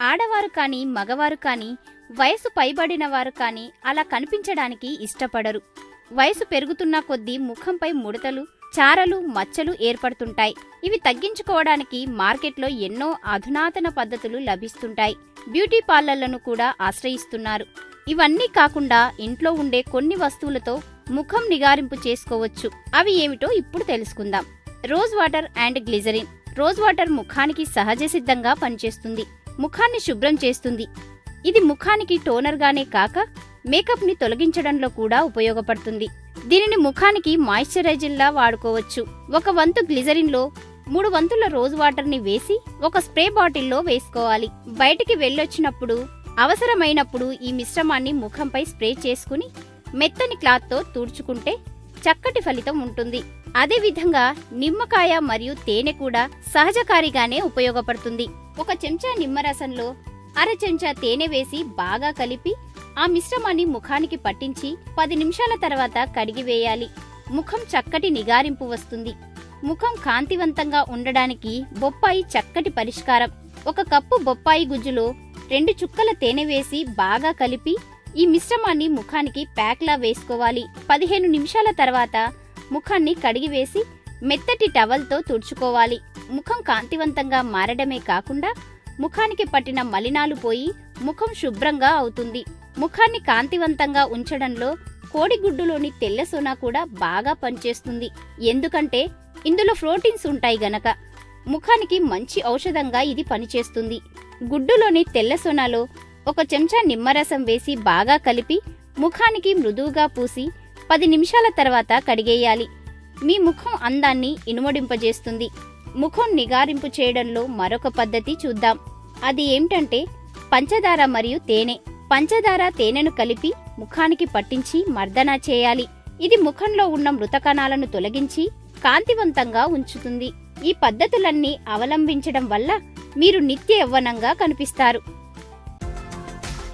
ఆడవారు కానీ మగవారు కానీ వయసు పైబడిన వారు కానీ అలా కనిపించడానికి ఇష్టపడరు. వయసు పెరుగుతున్న కొద్దీ ముఖంపై ముడతలు చారలు మచ్చలు ఏర్పడుతుంటాయి. ఇవి తగ్గించుకోవడానికి మార్కెట్లో ఎన్నో అధునాతన పద్ధతులు లభిస్తుంటాయి. బ్యూటీ పార్లర్లను కూడా ఆశ్రయిస్తున్నారు. ఇవన్నీ కాకుండా ఇంట్లో ఉండే కొన్ని వస్తువులతో ముఖం నిగారింపు చేసుకోవచ్చు. అవి ఏమిటో ఇప్పుడు తెలుసుకుందాం. Rose water and glycerin. Rose water ముఖానికి సహజ సిద్ధంగా పనిచేస్తుంది. ముఖాన్ని శుభ్రం చేస్తుంది. ఇది ముఖానికి టోనర్గానే కాక మేకప్ని తొలగించడంలో కూడా ఉపయోగపడుతుంది. దీనిని ముఖానికి మాయిశ్చరైజర్లా వాడుకోవచ్చు. ఒక వంతు గ్లిజరిన్లో మూడు వంతుల రోజ్ వాటర్ని వేసి ఒక స్ప్రే బాటిల్లో వేసుకోవాలి. బయటికి వెళ్ళొచ్చినప్పుడు అవసరమైనప్పుడు ఈ మిశ్రమాన్ని ముఖంపై స్ప్రే చేసుకుని మెత్తని క్లాత్తో తుడుచుకుంటే చక్కటి ఫలితం ఉంటుంది. అదేవిధంగా నిమ్మకాయ మరియు తేనె కూడా సహజకారిగానే ఉపయోగపడుతుంది. ఒక చెంచా నిమ్మరసంలో అర చెంచా తేనె వేసి బాగా కలిపి ఆ మిశ్రమాన్ని ముఖానికి పట్టించి పది నిమిషాల తర్వాత కడిగివేయాలి ముఖం చక్కటి నిగారింపు వస్తుంది. ముఖం కాంతివంతంగా ఉండడానికి బొప్పాయి చక్కటి పరిష్కారం. ఒక కప్పు బొప్పాయి గుజ్జులో రెండు చుక్కల తేనె వేసి బాగా కలిపి ఈ మిశ్రమాన్ని ముఖానికి ప్యాక్లా వేసుకోవాలి. పదిహేను నిమిషాల తర్వాత ముఖాన్ని కడిగివేసి మెత్తటి టవల్తో తుడుచుకోవాలి. ముఖం కాంతివంతంగా మారడమే కాకుండా ముఖానికి పట్టిన మలినాలు పోయి ముఖం శుభ్రంగా అవుతుంది. ముఖాన్ని కాంతివంతంగా ఉంచడంలో కోడిగుడ్డులోని తెల్ల సోనా కూడా బాగా పనిచేస్తుంది. ఎందుకంటే ఇందులో ప్రోటీన్స్ ఉంటాయి గనక. ముఖానికి మంచి ఔషధంగా ఇది పనిచేస్తుంది. గుడ్డులోని తెల్ల సోనాలో ఒక చెంచా నిమ్మరసం వేసి బాగా కలిపి ముఖానికి మృదువుగా పూసి పది నిమిషాల తర్వాత కడిగేయాలి. మీ ముఖం అందాన్ని ఇనుమడింపజేస్తుంది. ముఖం నిగారింపు చేయడంలో మరొక పద్ధతి చూద్దాం. అది ఏమిటంటే పంచదార మరియు తేనె. పంచదార తేనెను కలిపి ముఖానికి పట్టించి మర్దన చేయాలి. ఇది ముఖంలో ఉన్న మృత కణాలను తొలగించి కాంతివంతంగా ఉంచుతుంది. ఈ పద్ధతులన్నీ అవలంబించడం వల్ల మీరు నిత్య యవ్వనంగా కనిపిస్తారు.